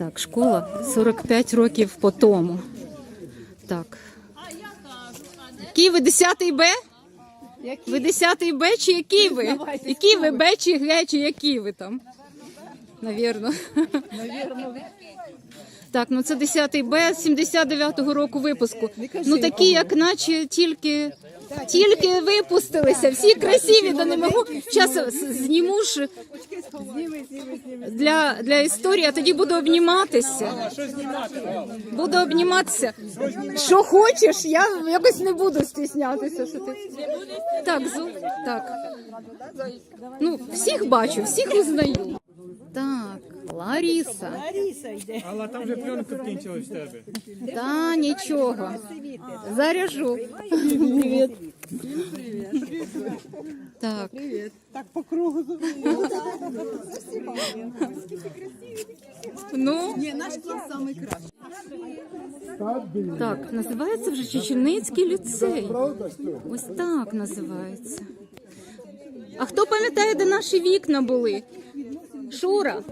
Так, школа 45 років по тому. Так. Який ви 10 Б? Ви 10 Б чи який ви? Який ви Б чи Г, чи які ви там? Навірно. Так, ну це 10 Б 79-го року випуску. Ну такі, як наче тільки. Тільки випустилися, всі красиві, да не можу. Зараз зніму ж для, для історії, а тоді буду обніматися. Буду обніматися. Що хочеш, я якось не буду стіснятися. Що ти... Так, зу, так. Ну, всіх бачу, всіх узнаю. Так, Ларіса. Але там вже пленка кінчилась в тебе. Та нічого. Заряжу. Привіт. Так. Так по кругу. Ну, Ні, наш клас самий кращий. так, називається вже Чечільницький ліцей. Ось так називається. А хто пам'ятає, де наші вікна були? Шура,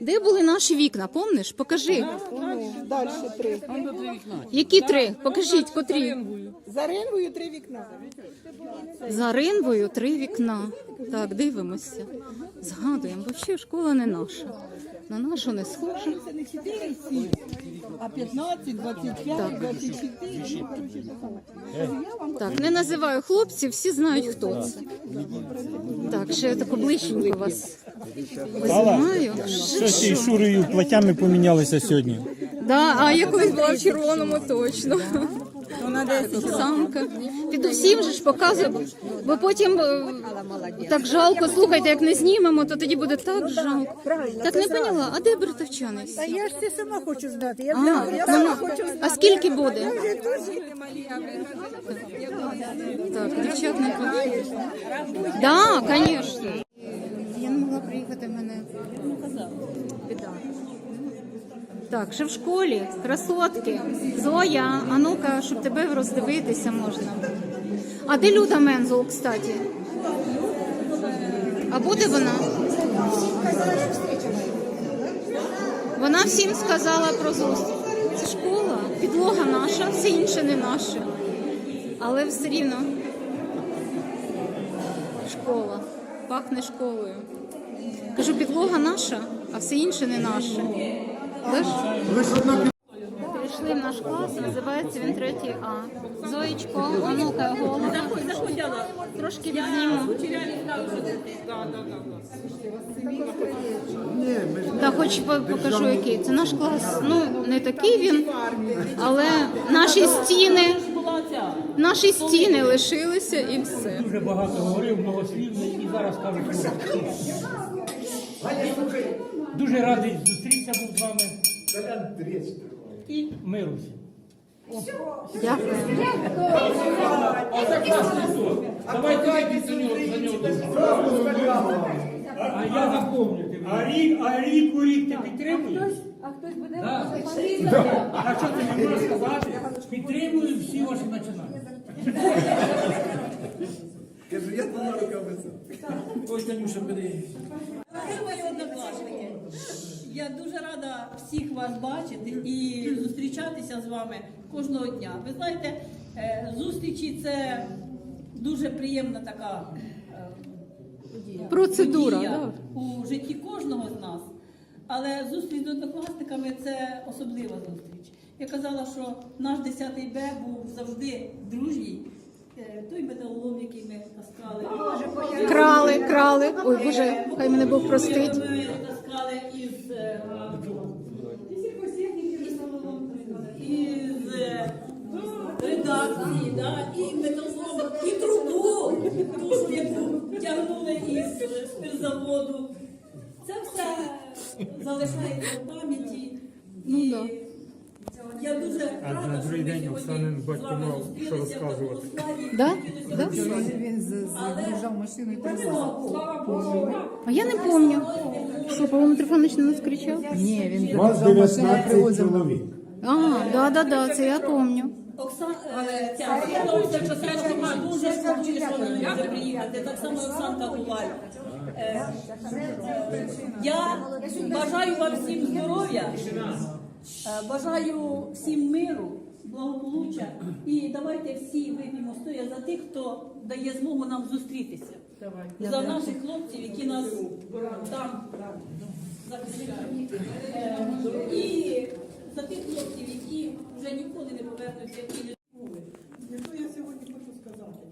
де були наші вікна? Помниш? Покажи. Далі три. Які три? Покажіть, котрі. За ринвою три вікна. За ринвою три вікна. Так, дивимося. Згадуємо, бо ще школа не наша. На нашу не схожа. Це не 4 і 7, а 15, 25, 24. Так, не називаю хлопців, всі знають, хто це. Так, ще таку ближченько вас знаю. Що з цією шурою платями помінялися сьогодні? Да, а я колись була в червоному точно. Самка. Піду всім же ж показую, бо потім е, так жалко. Слухайте, як не знімемо, то тоді буде так жалко. Так не поняла, а де бертовчани? всі? Я ж це сама хочу здати. Я А, нема. а скільки буде? Так, дівчат не. Да, звісно. Я не могла приїхати в мене. Біда. Так, ще в школі, красотки. Зоя, а ну-ка, щоб тебе роздивитися можна. А де Люда Мензул, кстати? А буде вона? Вона всім сказала про зустріч. Це школа, підлога наша, все інше не наше. Але все рівно школа. Пахне школою. Кажу, підлога наша, а все інше не наше. Але Прийшли в наш клас, називається він третій А. Зоєчко, а ну-ка, голову. Трошки відзніму. Та хоч покажу, який. Це наш клас. Ну, не такий він, але наші стіни, наші стіни лишилися і все. Дуже багато говорив, многослівний і зараз кажу, що дуже радий зустрітися був з вами. І миру всім. Дякую. Давайте йдіть до нього, за нього. А я запомню тебе. А рік, а рік у рік ти підтримуєш? А хтось буде? А що ти не можеш сказати? Підтримую всі ваші починання. Кажу, я руками сам. Ось Танюша бери. Дорогі мої однокласники, я дуже рада всіх вас бачити і зустрічатися з вами кожного дня. Ви знаєте, е, зустрічі це дуже приємна така е, Процедура, подія у житті кожного з нас. Але зустріч з однокласниками це особлива зустріч. Я казала, що наш 10 Б був завжди дружній. Е, Той металолом, який ми таскали. Крали, крали. Ой, Боже, хай мене Бог простить. Ми із, е, із е, редакції, да, і металолом, і трубу, ту, яку тягнули із спирзаводу. Це все залишається в пам'яті. І я дуже рада, на другий що ми день сьогодні Оксанин з батько вами мав, зустрілися що розказувати. в Да? Да? Він загружав машину і А я не пам'ятаю. Що, Павло Митрофанович на нас кричав? Ні, він Вас 19 чоловік. А, да, да, да, це я пам'ятаю. Оксана, е, ця, Світловиця Часова дуже скучили, що не може приїхати. Так само і Оксанка Коваль. Е, Я бажаю вам всім здоров'я, бажаю всім миру, благополуччя. І давайте всі вип'ємо стоя за тих, хто дає змогу нам зустрітися. За наших хлопців, які нас там захищають. Е, І за тих хлопців, які вже ніколи не повернуться, які не Що я сьогодні хочу сказати?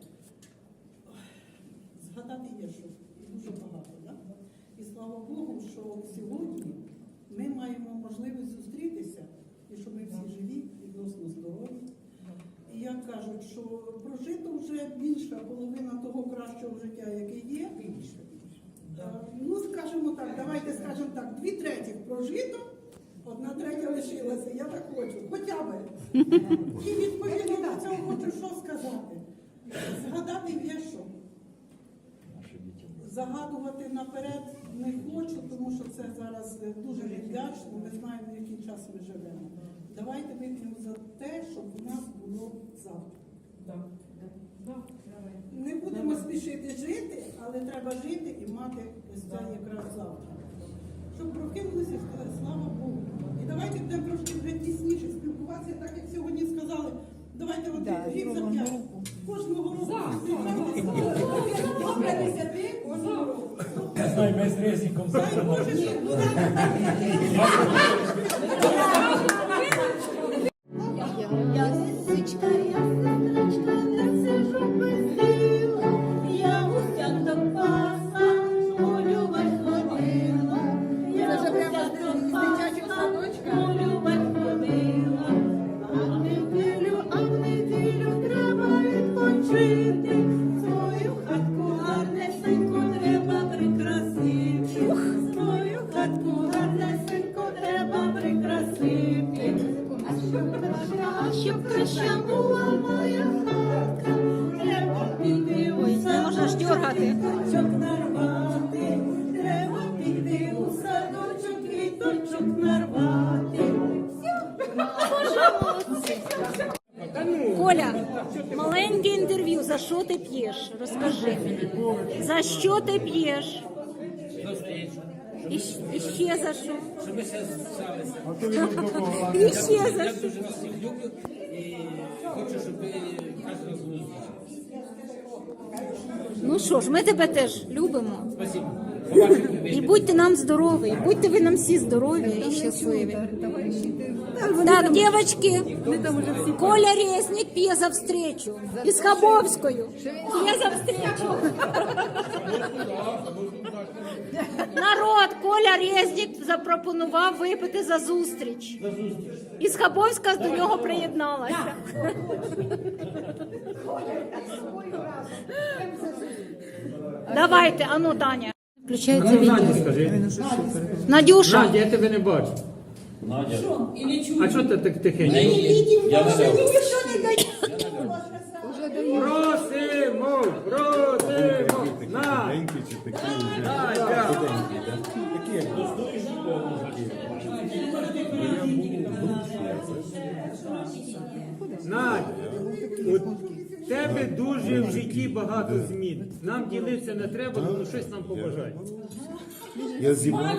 Згадати є що дуже багато, да? І слава Богу, що сьогодні можливість зустрітися, і що ми всі живі, відносно здорові. І як кажуть, що прожито вже більша половина того кращого життя, яке є. Більше, більше. Ну, скажімо так, давайте скажемо так, дві третіх прожито, одна третя лишилася. Я так хочу, хоча би. І відповідно до цього хочу що сказати. Згадати є що. Загадувати наперед не хочу, тому що це зараз е, дуже невдячно. Ми знаємо, в який час ми живемо. Давайте вип'ємо за те, щоб у нас було завтра. Не будемо спішити жити, але треба жити і мати ось це якраз завтра. Щоб прокинулися, слава Богу. І давайте будемо трошки вже тісніше спілкуватися, так як сьогодні сказали. Давайте от рік за п'ять. Кожного року. Добре десяти, кожного року. Знай, ми з Резніком Дай Боже, щоб була що ти п'єш? Розкажи. мені. За що ти п'єш? І, і ще за що? Щоб ми ще зустрічалися. І ще за Я що? дуже вас всіх люблю і хочу, щоб ви кожен раз зустрічалися. Ну що ж, ми тебе теж любимо. Спасибо. Побачимо. І будьте нам здорові, і будьте ви нам всі здорові і щасливі. Так, девочки, Коля Резник п'є за встречу. Із Хабовською. П'є за встречу. Народ, Коля Резник запропонував випити за зустріч. І Хабовська до нього приєдналася. Давайте, ану, Таня. Включається відео. Надюша. Надя, я тебе не бачу. Надя, Що? І не чую. А чого ти так тихенько? Мені ліків Я не дав. мені ніхто не дає. Я не дав. Уже даю. Просимо, просимо, на, Маленькі чи такі вже Надя. маленькі, да? Такі як достої Надя, от у тебе дуже в житті багато змін. Нам ділитися не треба, ну щось нам побажай. Я з Іваном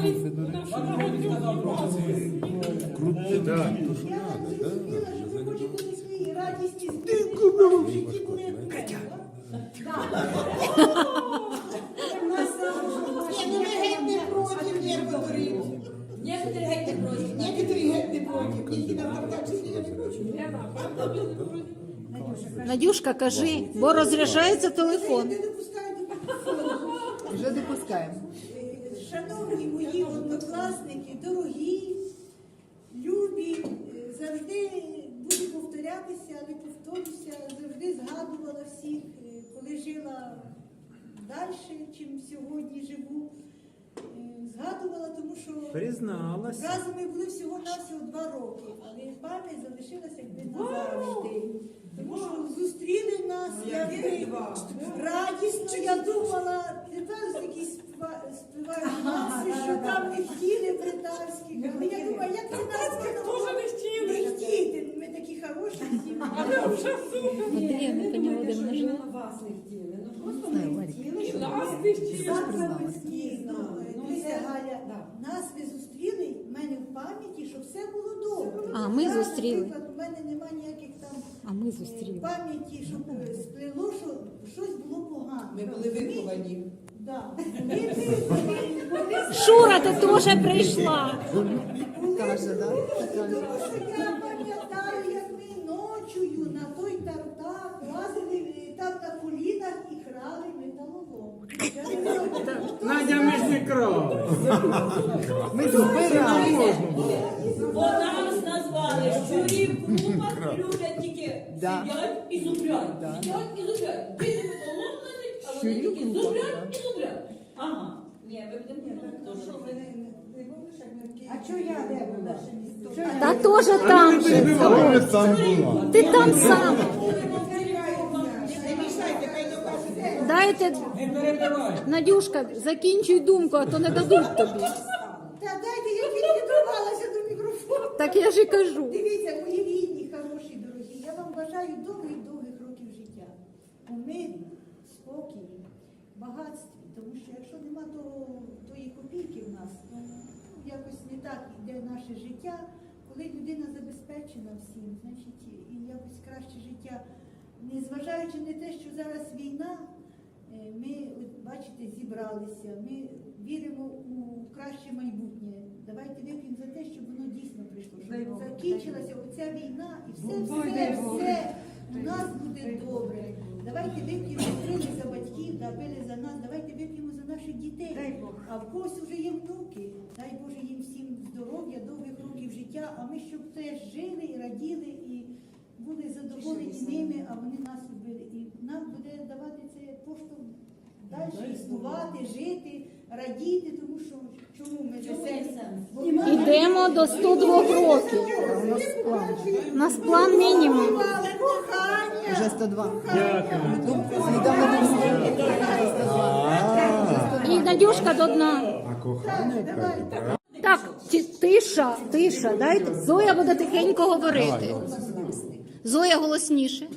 Круто, Так. радісні здивку було в житті були. Ні, ну геть не проти некоторі. Некоторі геть не просять. Некоторі геть не проти. Які нам там так я не проти. Надюшка, кажи, бо розряджається телефон. Вже допускаємо. Шановні мої однокласники, дорогі, любі, завжди буду повторятися, але повторюся, завжди згадувала всіх, коли жила далі, чим сьогодні живу. Згадувала, тому що Призналася. разом ми були всього навсього два роки, але пам'ять залишилася якби назавжди. Тому що зустріли нас якби радісно. Я думала, тепер якісь співа- співають маси, що там не хотіли британських. Але я думаю, як нас не хотіли. Не хотіти. Ми такі хороші. Де я не поняла, де вона жила? Завтра ми спізно. Дивися, Галя, нас ви зустріли, в мене в пам'яті, що все було добре. А, ми зустріли. Наприклад, у мене немає ніяких там А ми зустріли. пам'яті, щоб е, сплело, що щось було погано. Ми були виховані. Шура, ти теж прийшла. Каже, да? Тому що я пам'ятаю, як ми ночою на той тартак лазили е, там на колінах і крали металолом. Я не знаю, Надя, ми ж не крали. Ми збирали. Бо нас назвали щурі в клубах, люблять тільки Да. сидять і зубрять. Сидять і зубрять. Діти лежить, а вони тільки зубрять і зубрять. Ага. Ні, ви будемо то що ви А чого я де була? Та теж там же. Але там. Ти там сам. Дайте, Надюшка, закінчуй думку, а то не дадуть тобі. Та дайте, я добралася до мікрофону. Так я ж і кажу. Дивіться, мої рідні, хороші, дорогі. Я вам бажаю довгих-довгих років життя. У мирі, спокій, багатстві. Тому що якщо нема того, тої копійки в нас, то ну, якось не так йде наше життя. Коли людина забезпечена всім, значить і якось краще життя. Незважаючи на те, що зараз війна, ми, бачите, зібралися, ми віримо у краще майбутнє. Давайте вип'ємо за те, щоб воно дійсно прийшло, щоб закінчилася оця війна і все, все, все у нас буде добре. Давайте вип'ємо пили за батьків, да, пили за нас, давайте вип'ємо за наших дітей. А в когось вже є внуки. Дай Боже їм всім здоров'я, довгих років життя, а ми щоб теж жили і раділи і були задоволені ними, а вони нас любили. І нам буде давати це поштовх далі існувати, жити, радіти, тому що чому ми веселі? Ідемо до 102 років. У нас план мінімум. Вже 102. Дякую. Недавно був І Надюшка до дна. А кохання Так, тиша, тиша, дайте. Зоя буде тихенько говорити. Зоя голосніше.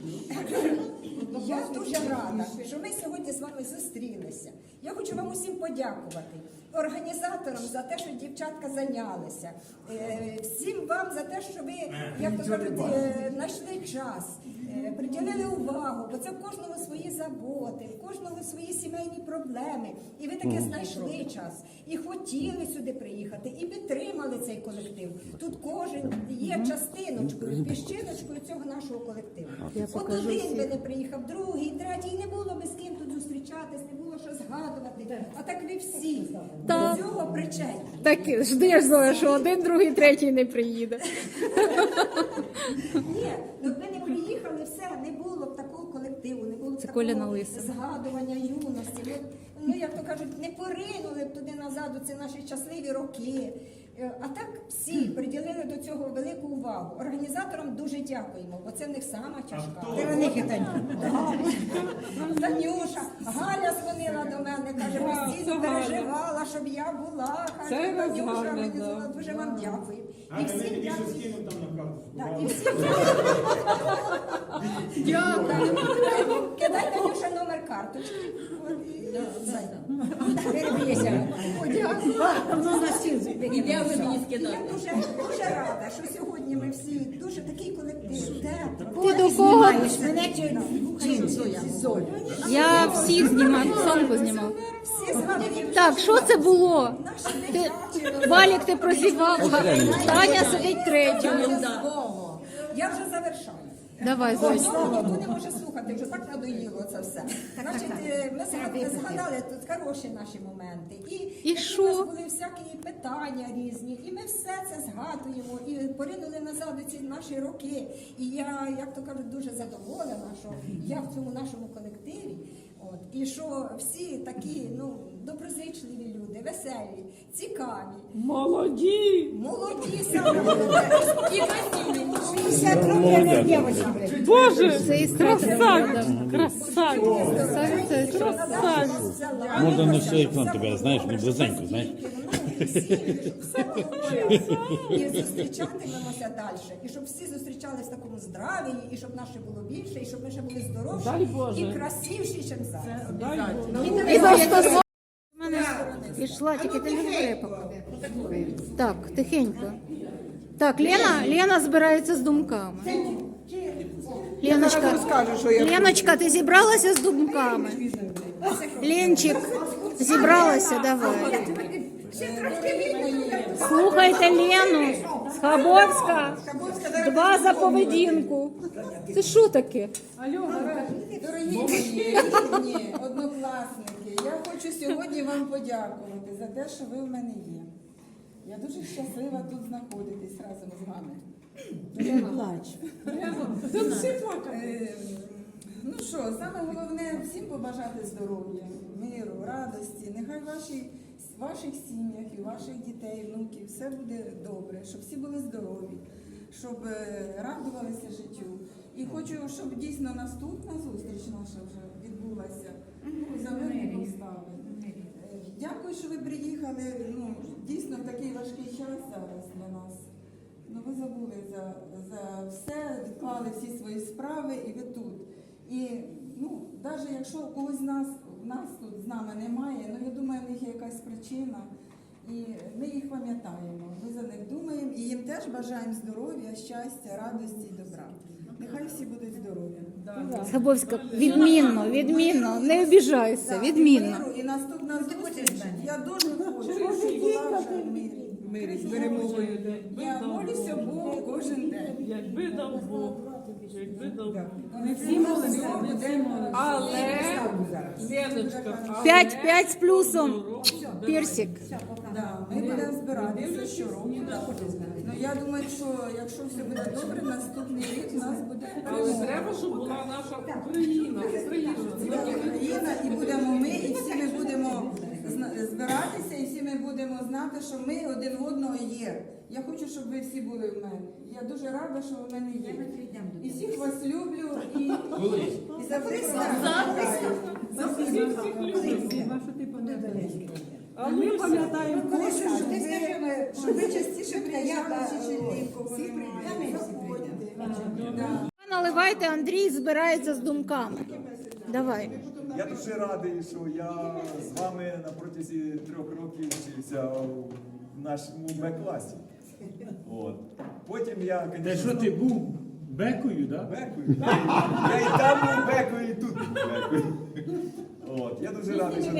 Я дуже рада, що ми сьогодні з вами зустрілися. Я хочу вам усім подякувати. Організаторам за те, що дівчатка зайнялися. Е, Всім вам за те, що ви, як то кажуть, е, знайшли час, е, приділили увагу, бо це в кожного свої заботи, в кожного свої сімейні проблеми. І ви таки знайшли час, і хотіли сюди приїхати, і підтримали цей колектив. Тут кожен є частиночкою, піщиночкою цього нашого колективу. От один би не приїхав, другий, третій, не було би з ким тут зустрічатись, не було що згадувати. А так ви всі Так. до цього причетні. Так ждеш, що один, другий, третій не приїде. Ні, ну ви не приїхали, все, не було б такого колективу, не було б Це такого згадування юності. Ми, ну, як то кажуть, не поринули б туди назад у ці наші щасливі роки. Е, А так всі приділили до цього велику увагу. Організаторам дуже дякуємо, бо це в них сама тяжка. Вони Танюша, Галя дзвонила до мене, каже, постійно переживала, щоб я була. Каже, Танюша, організувала. дуже вам дякую. І всім дякую. і всім. Кидай Танюша номер карточки. Дякую. Ви мені Я дуже, дуже рада, що сьогодні ми всі дуже такий колектив. До кого? Мене чи Я всіх знімаю, Сонку знімав. всі згадують. Так, що це було? Ти, Валік, ти прозівав, Таня сидить третьою. Я вже завершаю. Давай, Ой, Зоя. слава, ніхто не може слухати, вже так надоїло це все. Значить, е, ми згадали, згадали тут хороші наші моменти. І, І які що? в нас були всякі питання різні, і ми все це згадуємо і поринули назад у ці наші роки. І я, як то кажуть, дуже задоволена, що я в цьому нашому колективі. От, і що всі такі ну, доброзичливі люди, веселі, цікаві. Молоді! Молоді саме головне, і красиві. Боже! Це і Красавець! Красавець! Красавиця. Красавець! Можна не все екран тебе, знаєш, не близенько, знаєш. І зустрічатимемося далі. І щоб всі зустрічали. зустрічали в такому здравії, і щоб нас ще було більше, і щоб ми ще були здоровші і красивші, ніж зараз. І не дозволь- У мене пішла, тільки ти не говори поки. Так, тихенько. Так, Лена, Лена збирається з думками. Леночка, Леночка, ти зібралася з думками? Ленчик, зібралася, давай. Слухайте Лену з Хабовська. Два за поведінку. Це що таке? Алло, Дорогі мої однокласники, я хочу сьогодні вам подякувати за те, що ви в мене є. Я дуже щаслива тут знаходитись разом з вами. Не плач. Е, Ну що, саме головне всім побажати здоров'я, миру, радості. Нехай ваші, в ваших сім'ях і ваших дітей, внуків все буде добре, щоб всі були здорові, щоб е, радувалися життю. І хочу, щоб дійсно наступна зустріч наша вже відбулася ну, за мирних Е, Дякую, що ви приїхали. Ну, дійсно в такий важкий час зараз для нас. Ну, ви забули за, за все, відклали всі свої справи і ви тут. І ну, навіть якщо у когось з нас, нас тут з нами немає, ну я думаю, в них є якась причина. І ми їх пам'ятаємо, ми за них думаємо і їм теж бажаємо здоров'я, щастя, радості і добра. Нехай всі будуть здорові. З Хабовська, відмінно, відмінно, не обіжайся, відмінно. І наступна зустріч. Я дуже хочу, щоб була вже в мирі. Мирі, з перемогою. Я молюся Богу кожен день. Якби дав Бог. Якби дав Бог. Ми всі молимося, будемо. Але, Леночка, але... П'ять, п'ять з плюсом. Персик. Да, ми будемо збиратися щороку. Ну я думаю, що якщо все буде добре, наступний рік у нас буде Але треба, щоб була наша Україна. Україна. Україна, і будемо ми, і всі ми будемо збиратися, і всі ми будемо знати, що ми один в одного є. Я хочу, щоб ви всі були в мене. Я дуже рада, що ви в мене є. І всіх вас люблю і, і завжди А ми пам'ятаємо що щоб ви частіше приїжджали всі прийдемо. Наливайте, Андрій збирається з думками. Давай. Я дуже радий, що я з вами на протязі трьох років вчився в нашому Б-класі. От. Потім я, Та що ти був бекою, да? Бекою. Я і там був Бекою, і тут був Бекою. От. Я дуже радий, що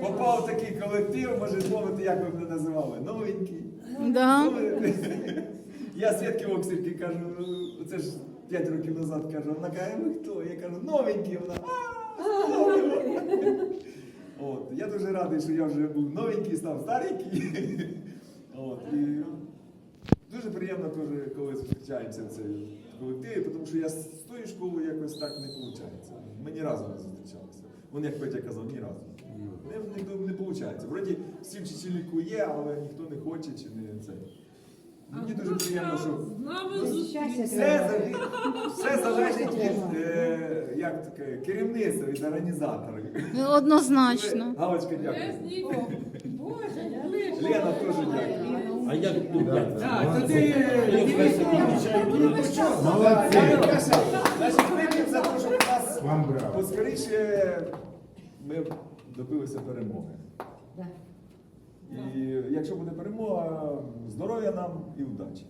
попав в такий колектив, може змовити, як ви мене називали, новенький. Да. Я Свідки Оксівки кажу, «Ну, це ж 5 років назад кажу, вона каже, ви хто? Я кажу, новенький, вона. От, я дуже радий, що я вже був новенький, став старенький. От, і дуже приємно теж, коли зустрічаємося в цій колективі, тому що я з тою школою якось так не виходить. Ми ні разу не зустрічалися. Вони, як Петя казав, ні разу. Не, не, не виходить. Вроді всім чечеліку є, але ніхто не хоче чи не це. Мені дуже приємно, що все, залежить- все залежить від е, як таке, керівництва, від організаторів. Однозначно. Галочка, дякую. Лена теж дякую. А як тут? Так, то ти дивись, Значить, вип'ємо за те, щоб у нас поскоріше ми добилися перемоги. І якщо буде перемога, здоров'я нам і удачі.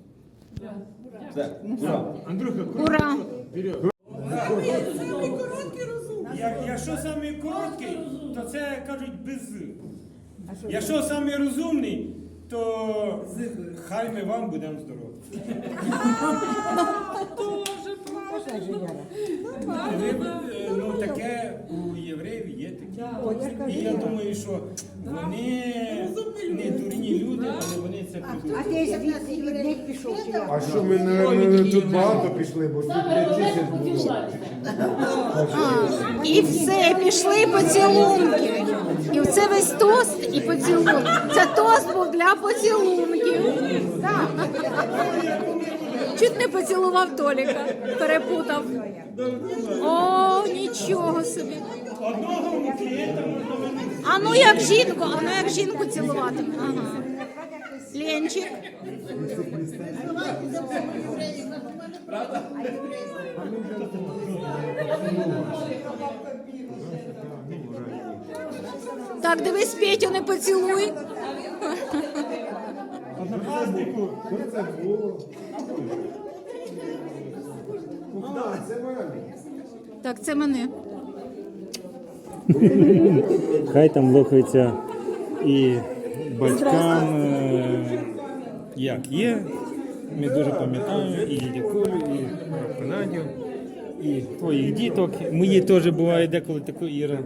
Все, ура! Андрюха, Ура! вперед. Якщо самий короткий, то це кажуть без. Якщо самий розумний, то хай ми вам будемо здорові. Тоже правильно. Ви, е, ну, таке у євреїв є таке. І я думаю, що вони не дурні люди, але вони це підуть. А що ми не тут багато пішли, бо тут 5 тисяч було. І все, пішли поцілунки. І це весь тост і поцілунки. Це тост був для поцілунків. Так. Чуть не поцілував Толіка, перепутав. О, нічого собі. Одного. А ну як жінку, а ну як жінку цілувати. Ага. Ленчик. Так, дивись, Петю, не поцілуй. Що це було? Так, це мене. Хай там лохається і батькам, е, як є. Ми дуже пам'ятаємо і дядя Колю, і Надю, і твоїх діток. Мої теж буває деколи таку Іра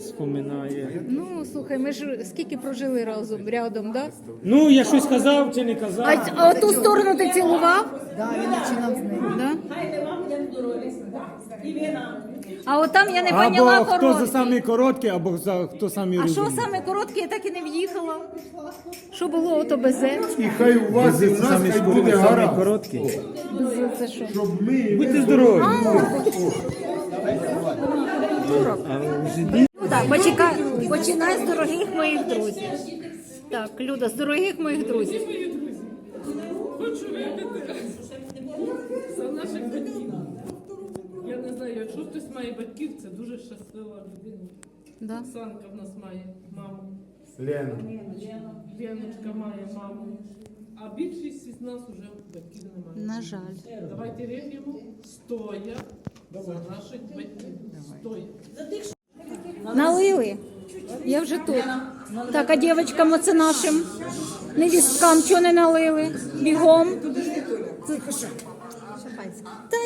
споминає. Ну, слухай, ми ж скільки прожили разом рядом, да? Ну, я щось казав чи не казав. А, а ту сторону ти цілував? Да, він починав з ним. Да? Хай вам буде здорові. І ви. А от там я не Або поняла хто за самий короткий, або за хто самий А що розумний. саме коротке, я так і не в'їхала. Що було ото без «Е»? І хай у вас і в нас хай буде гаразд. короткий. Без це що? Щоб ми... Будьте здорові! Ну так, почекай, починай з дорогих моїх друзів. Так, Люда, з дорогих моїх друзів. Хочу випити за наших батьків. Я не знаю, якщо хтось має батьків, це дуже щаслива людина. Да. Оксанка в нас має маму, Лена. Леночка має маму. А більшість із нас вже батьків немає. На жаль. Давайте вип'ємо стоя за наших батьків. Стоя. Налили. Я вже тут. Так, а дівчаткам оце нашим невісткам чого не налили? Бігом. Та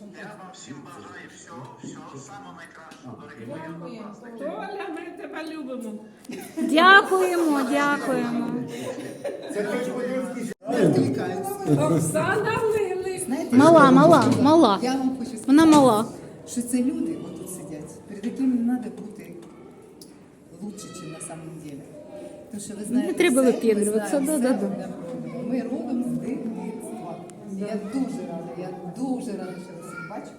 Я вам всім бажаю всього, всього самого найкращого, дорогі мої однокласники. Толя, ми тебе любимо. Дякуємо, дякуємо. Оксана Лили. Мала, мала, мала. Я вам хочу сказати, Вона мала. що це люди отут сидять, перед якими не треба бути лучше, ніж на самом деле. Тому що ви знаєте, треба все, випендрюватися, ми знаємо да-да-да. одне про одного. Ми родом Я дуже рада, я дуже рада, що вас всіх бачу.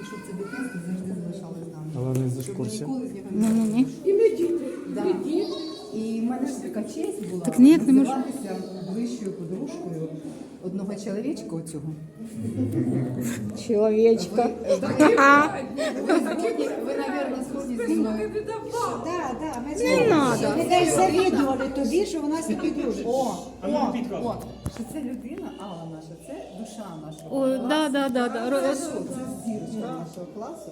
І щоб це дитинство завжди залишалося з нами. Але не Щоб зашкурся. ніколи з нього Ну, не ну, ні. І ми діти. Да. І в мене ж така честь була Так ні, не можу. називатися ближчою подружкою одного чоловічка оцього. Чоловічка. Ви, згодні- ви, напевно, згодні зі мною. Да, да, ми Не надо. Ми теж завідували тобі, що вона собі дружить. О, ну, о, о, що це людина, Алла наша, це душа нашого О, да, да, да, да. Це Ро- Це зірочка нашого класу.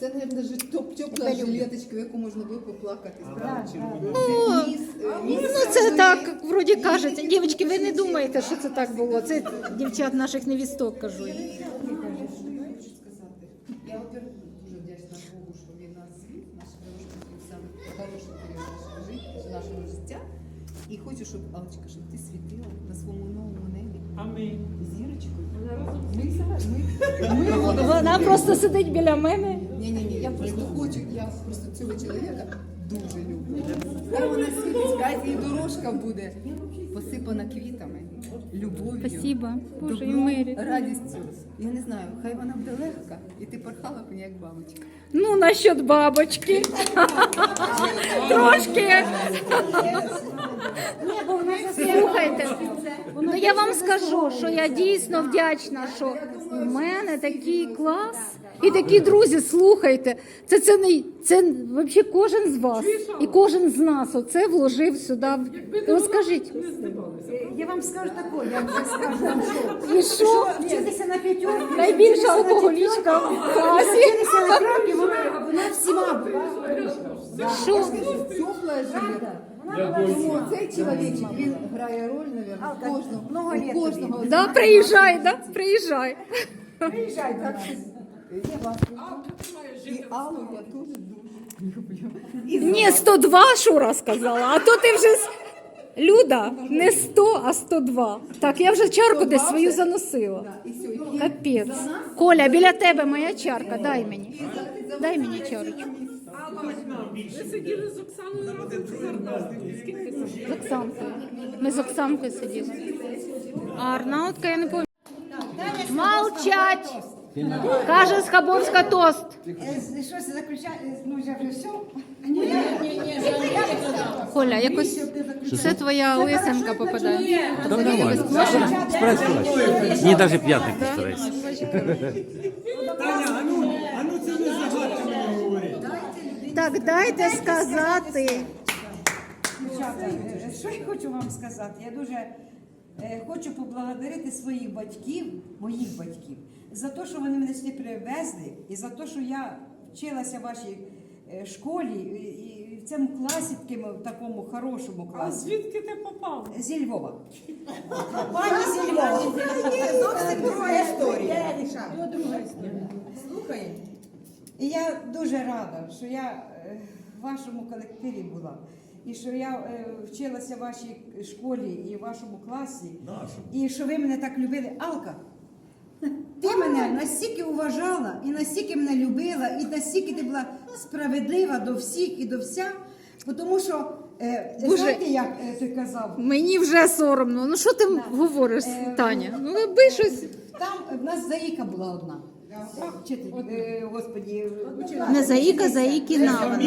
Це, мабуть, топ тепла жилеточка, в яку можна було поплакати. Справді? Це міс, е, міс Ну, це так, вроді кажеться. Дівчатки, ви не думаєте, що це так було. Це дівчат наших невісток, кажу. я. Я хочу сказати, я, во-первых, дуже вдячна Богу, що він нас звів, наша дорожка саме хороший період нашого життя, нашого життя. І хочу, щоб, Алочка, щоб ти світила на своєму новому небі Амінь. зірочкою. Ми зараз, ми, ми Вона просто сидить біля мене. Ні, ні, ні, я просто хочу, я просто цього чоловіка дуже люблю. Хай вона світить, хай її дорожка буде посипана квітами, любов'ю, Спасибо. Боже, і добром, мирі. радістю. Я не знаю, хай вона буде легка, і ти порхала б як бабочка. Ну, насчет бабочки. Трошки. Слухайте, ну я вам скажу, що я дійсно вдячна, що у мене такий клас і такі друзі, слухайте, це це не це взагалі кожен з вас і кожен з нас оце вложив сюди. Розкажіть. Я вам скажу таке, я вам скажу вам що. І що? Вчитися на п'ятерку. Найбільша алкоголічка в класі. Вчитися на трьохи, вона, вона всіма була. Що? Тепла жилета. Тому цей чоловічок, він грає роль, мабуть, кожного. Много у кожного. Да, приїжджай, да? Приїжджай. Приїжджай нас. Я вас люблю. І Аллу я дуже дуже люблю. Ні, 102 Шура сказала, а то ти вже Люда, не 100, а 102. Так, я вже чарку десь свою заносила. І все, Капець. Коля, біля тебе моя чарка, дай мені. Дай мені чарочку. Сиділи з Оксаною разом чи з Скільки це? З Оксанкою. Ми з Оксанкою сиділи. А Арнаутка я не пам'ятаю. Молчать! Каже Схабовська тост. Що це заключає? Ну, вже вже все. Коля, якось все твоя лисенка попадає. Там нормально. Спрайс. Ні, навіть п'ятник не старайся. Таня, а ну, а ну це не загадка мені говорити. Так дайте сказати. Дівчата, е, що я хочу вам сказати? Я дуже е, хочу поблагодарити своїх батьків, моїх батьків, за те, що вони мене сюди привезли, і за те, що я вчилася в вашій е, школі і в цьому класі, такому такому хорошому класі. А звідки ти попав? Зі Львова. Пані зі Львова. Зовсім друга історія. Слухай. І я дуже рада, що я е, в вашому колективі була. І що я е, вчилася в вашій школі і в вашому класі. І що ви мене так любили. Алка, ти мене настільки уважала, і настільки мене любила, і настільки ти була справедлива до всіх і до вся. Тому що, е, Боже. знаєте, як е, ти казав? Мені вже соромно. Ну що ти говориш, Таня? Ну аби щось. Там в нас заїка була одна. Вчитель, е, господі, Не Заїка, Заїкіна.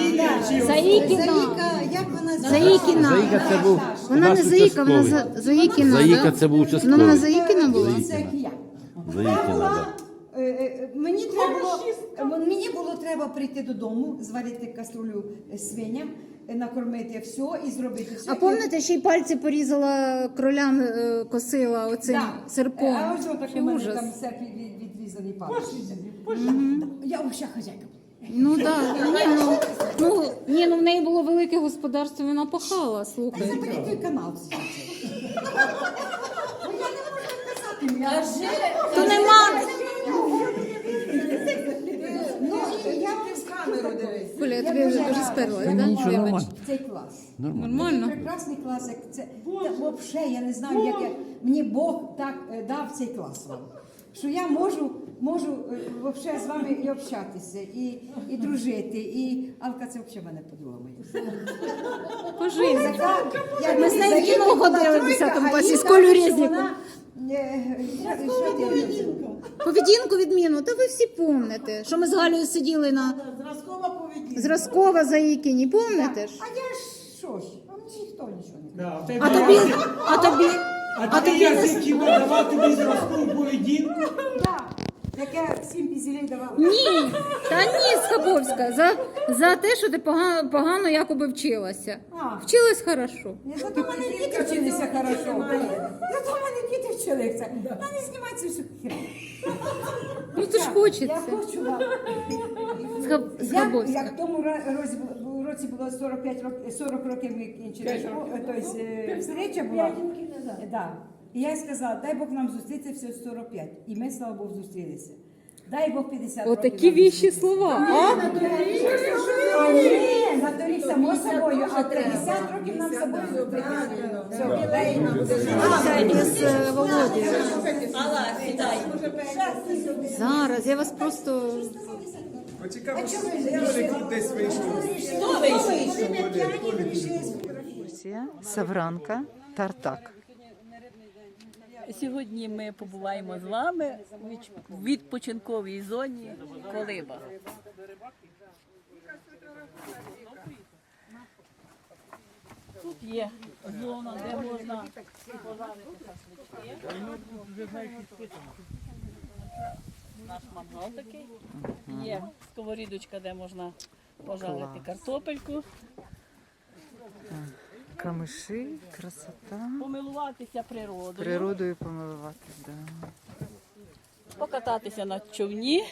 Чи Заїкіна. Заїка, як вона Заїкіна. Заїка це був Вона наш не Заїка, вона участковий. За- Заїкіна. Заїка да? це був Ну, участковий. вона Заїкіна була? Це як я. Заїкіна, да. Е, е, Мені треба було, е, мені було треба прийти додому, зварити каструлю е, свиням, е, накормити все і зробити все. А пам'ятаєте, ще й пальці порізала кролян, е, косила оцим Да. серпом. А ось отак у мене Ужас. там серп від- від- відрізаний палець. Я взагалі хазяйка. Ну так, да. ні, ну, ну, ні, ну в неї було велике господарство, вона пахала, слухай. Заберіть той канал. То нема. Ну. Коля, я тобі вже дуже сперлась, Та да? нічого, нормально. Цей клас. Нормально. Прекрасний клас, як це. Взагалі, я не знаю, як я, мені Бог так е, дав цей клас вам. Що я можу, можу е, вообще з вами і общатися, і, і дружити. І Алка, це взагалі мене подруга моя. Пожив. Ми з нею в кіно ходили в 10 а класі з кажуть, Резніком. Що- що ти- Поведінку відміну, та ви всі помните, що ми з Галею сиділи на Зразкова поведінка. Зразкова Заїкіні, помните ж? А я ж що ж, а мені ніхто нічого не Да, в тебе А тобі, язик- а тобі, А а тобі тобі язик хіба давав тобі зразкову поведінку? Так, яке всім пізілей давала. Ні, та ні, Схабовська, за, за те, що ти погано, погано якоби вчилася. А. Вчилась хорошо. Ні, Зато мене діти вчилися хорошо. Зато мене діти вчилися. Та не знімай цю всю херню. Ну то ж Я хочеться. хочу вам. Схаб, Як, Схабовська. як в тому ра- році, бу- році було 45 років, 40 років ми кінчили школу, тобто е, встреча була. Да. І я сказала, дай Бог нам зустрітися все 45. І ми, слава Богу, зустрілися. Дай Бог 50 років. Отакі нам віщі слова. А? Ні, на торік само собою, а 50 років нам собою е. Алла, вітай. Зараз я вас просто. Толік десь вийшов. Хто вийшов? Савранка, Тартак. Сьогодні ми побуваємо з вами в відпочинковій зоні Колиба. Тут є зона, де можна пожарити шашлички. Наш мангал такий. Є сковорідочка, де можна пожарити картопельку, Камиші, красота. помилуватися природою, Природою помилуватись, да. покататися на човні,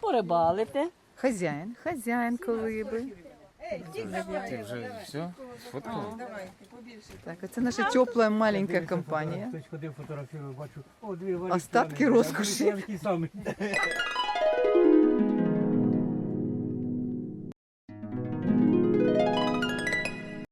порибалити. Хазяїн, хазяїн колиби. Ти вже все? Сфоткала? Так, це наша тепла маленька компанія. Хтось ходив фотографував, бачу, о, дві Остатки розкоші.